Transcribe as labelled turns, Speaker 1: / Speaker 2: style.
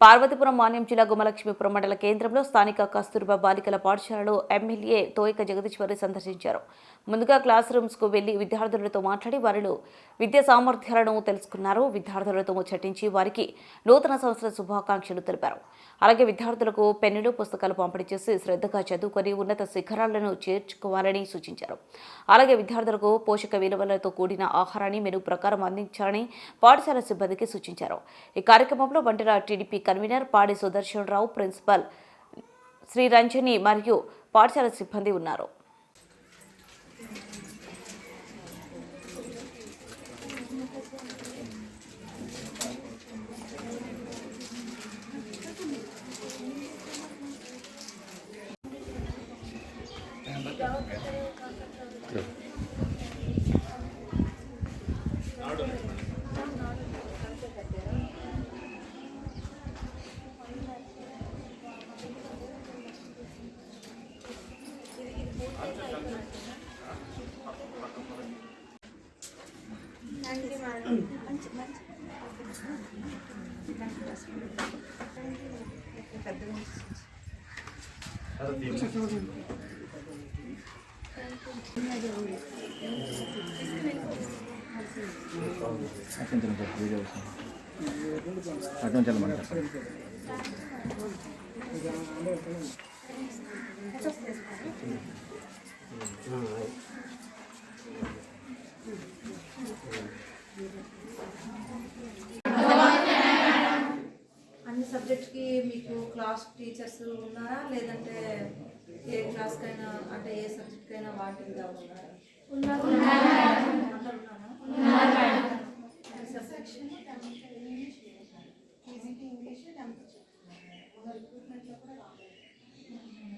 Speaker 1: పార్వతీపురం మాన్యం జిల్లా గుమలక్ష్మీపురం మండల కేంద్రంలో స్థానిక కస్తూర్బా బాలికల పాఠశాలలో ఎమ్మెల్యే తోయక జగదీశ్వరి సందర్శించారు. ముందుగా క్లాస్ రూమ్స్కు వెళ్ళి విద్యార్థులతో మాట్లాడి వారిలో విద్యా సామర్థ్యాలను తెలుసుకున్నారు. విద్యార్థులతో ముచ్చటించి వారికి నూతన సంవత్సర శుభాకాంక్షలు తెలిపారు. అలాగే విద్యార్థులకు పెన్నులు పుస్తకాలు పంపిణీ చేసి శ్రద్ధగా చదువుకొని ఉన్నత శిఖరాలను చేర్చుకోవాలని సూచించారు. అలాగే విద్యార్థులకు పోషక విలువలతో కూడిన ఆహారాన్ని మెను ప్రకారం అందించాలని పాఠశాల సిబ్బందికి సూచించారు. ఈ కార్యక్రమంలో బండిరా TDP convener Padi Sudarshan Rao principal Sri Ranjani మరియు పాఠశాల సిబ్బంది ఉన్నారు.
Speaker 2: అటు నుంచి వీడియో వస్తుంది అటు నుంచి వెళ్ళమని చెప్పండి
Speaker 3: అన్ని సబ్జెక్ట్కి మీకు క్లాస్ టీచర్స్ ఉన్నారా లేదంటే ఏ క్లాస్కైనా అంటే ఏ సబ్జెక్ట్కైనా వాటిగా ఉన్నారా అందరు ఉన్నారా ఏ సబ్జెక్ట్? ఈజీకి ఇంగ్లీష్